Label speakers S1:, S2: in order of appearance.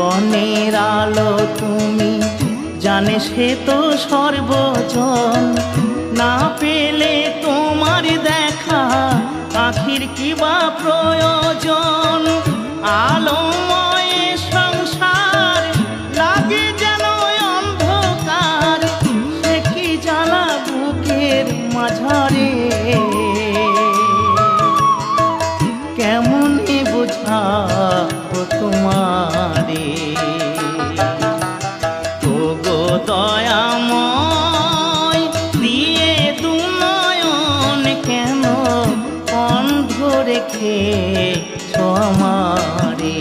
S1: জীবনের আলো তুমি, জানে সে তো সর্বজন। না পেলে তোমার দেখা আখির কি বা প্রয়োজন? আলোময় সংসার যেন অন্ধকার। বুকের মাঝারে? রেখে আমারে।